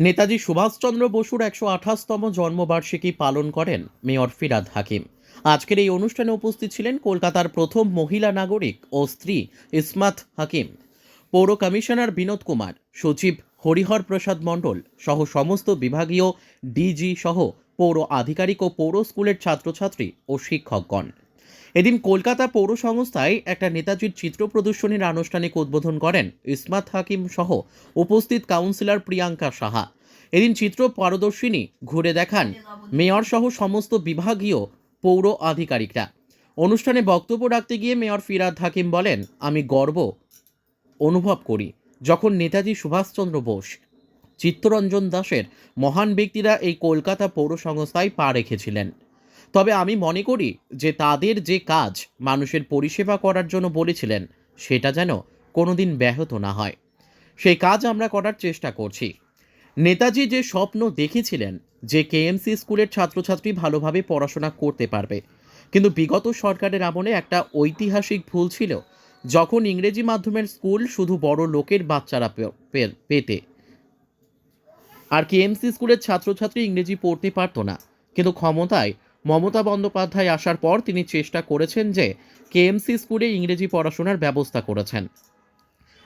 নেতাজি সুভাষচন্দ্র বসুর একশো আঠাশতম জন্মবার্ষিকী পালন করেন মেয়র ফিরাদ হাকিম। আজকের এই অনুষ্ঠানে উপস্থিত ছিলেন কলকাতার প্রথম মহিলা নাগরিক ও স্ত্রী ইসমাত হাকিম। পৌর কমিশনার বিনোদ কুমার, সচিব হরিহর প্রসাদ মণ্ডল সহ সমস্ত বিভাগীয় ডিজি সহ পৌর আধিকারিক ও পৌর স্কুলের ছাত্রছাত্রী ও শিক্ষকগণ। এদিন কলকাতা পৌর সংস্থায় একটা নেতাজির চিত্র প্রদর্শনীর আনুষ্ঠানিক উদ্বোধন করেন ইসমাত হাকিম সহ উপস্থিত কাউন্সিলর প্রিয়াঙ্কা সাহা। এদিন চিত্র পারদর্শিনী ঘুরে দেখান মেয়র সহ সমস্ত বিভাগীয় পৌর আধিকারিকরা। অনুষ্ঠানে বক্তব্য রাখতে গিয়ে মেয়র ফিরাদ হাকিম বলেন, আমি গর্ব অনুভব করি যখন নেতাজি সুভাষচন্দ্র বোস, চিত্তরঞ্জন দাসের মহান ব্যক্তিরা এই কলকাতা পৌর সংস্থায় পা রেখেছিলেন। তবে আমি মনে করি যে তাদের যে কাজ মানুষের পরিষেবা করার জন্য বলেছিলেন, সেটা যেন কোনোদিন ব্যাহত না হয়। সেই কাজ আমরা করার চেষ্টা করছি। নেতাজি যে স্বপ্ন দেখেছিলেন যে কেএমসি স্কুলের ছাত্রছাত্রী ভালোভাবে পড়াশোনা করতে পারবে, কিন্তু বিগত সরকারের আমলে একটা ঐতিহাসিক ভুল ছিল। যখন ইংরেজি মাধ্যমের স্কুল শুধু বড় লোকের বাচ্চারা পেতে। আর কেএমসি স্কুলের ছাত্রছাত্রী ইংরেজি পড়তে পারতো না। কিন্তু ক্ষমতায় মমতা বন্দ্যোপাধ্যায় আসার পর তিনি চেষ্টা করেছেন যে কেএমসি স্কুলে ইংরেজি পড়াশোনার ব্যবস্থা করেছেন।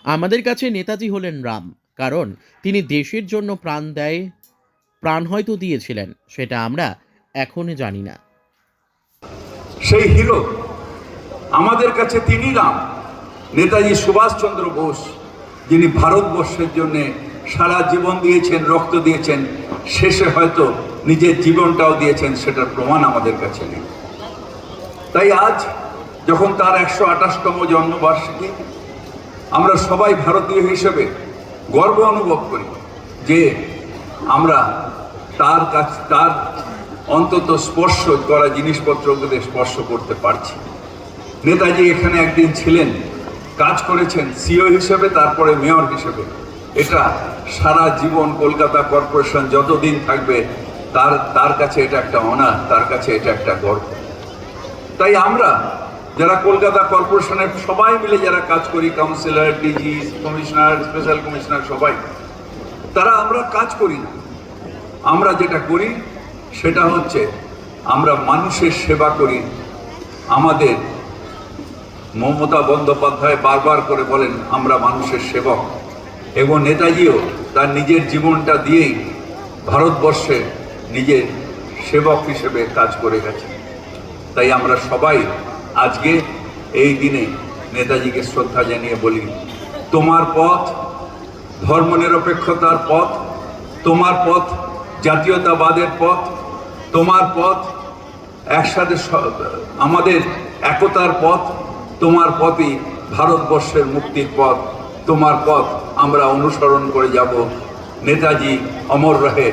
আমাদের কাছে নেতাজি হলেন রাম, কারণ তিনি দেশের জন্য প্রাণ দেয়, প্রাণ হয়তো দিয়েছিলেন, সেটা আমরা এখনই জানি না। সেই হিরো আমাদের কাছে তিনি রাম, নেতাজি সুভাষচন্দ্র বোস, যিনি ভারতবর্ষের জন্য সারা জীবন দিয়েছেন, রক্ত দিয়েছেন, শেষে হয়তো নিজের জীবনটাও দিয়েছেন, সেটার প্রমাণ আমাদের কাছে নেই। তাই আজ যখন তার একশো আঠাশতম জন্মবার্ষিকী, আমরা সবাই ভারতীয় হিসেবে গর্ব অনুভব করি যে আমরা তার কাছ, তার অন্তত স্পর্শ করা জিনিসপত্রগুলো স্পর্শ করতে পারছি। নেতাজি এখানে একদিন ছিলেন, কাজ করেছেন, সিও হিসেবে, তারপরে মেয়র হিসেবে। এটা সারা জীবন কলকাতা কর্পোরেশন যতদিন থাকবে, তার তার কাছে এটা একটা অনার, তার কাছে এটা একটা গর্ব। তাই আমরা যারা কলকাতা কর্পোরেশনের সবাই মিলে যারা কাজ করি, councillor, DG, commissioner, special commissioner সবাই, তারা আমরা কাজ করি না। আমরা যেটা করি, সেটা হচ্ছে আমরা মানুষের সেবা করি। আমাদের মমতা বন্দ্যোপাধ্যায় বারবার করে বলেন, আমরা মানুষের সেবক। এবং নেতাজিও তার নিজের জীবনটা দিয়েই ভারতবর্ষে নিজের সেবক হিসেবে কাজ করে গেছে তাই আমরা সবাই আজকে এই দিনে নেতাজিকে শ্রদ্ধা জানিয়ে বলি, তোমার পথ, ধর্মনিরপেক্ষতার পথ, তোমার পথ, জাতীয়তাবাদের পথ, তোমার পথ, একসাথে আমাদের একতার পথ, তোমার পথই ভারতবর্ষের মুক্তির পথ, তোমার পথ আমরা অনুসরণ করে যাব। নেতাজি অমর রহে।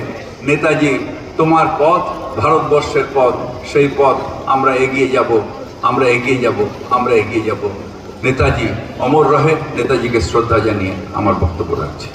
নেতাজি, তোমার পথ ভারতবর্ষের পথ, সেই পথ আমরা এগিয়ে যাব। আমরা এগিয়ে যাব, আমরা এগিয়ে যাব। নেতাজি অমর রহে, নেতাজিকে শ্রদ্ধা জানিয়ে আমার বক্তব্য রাখছি।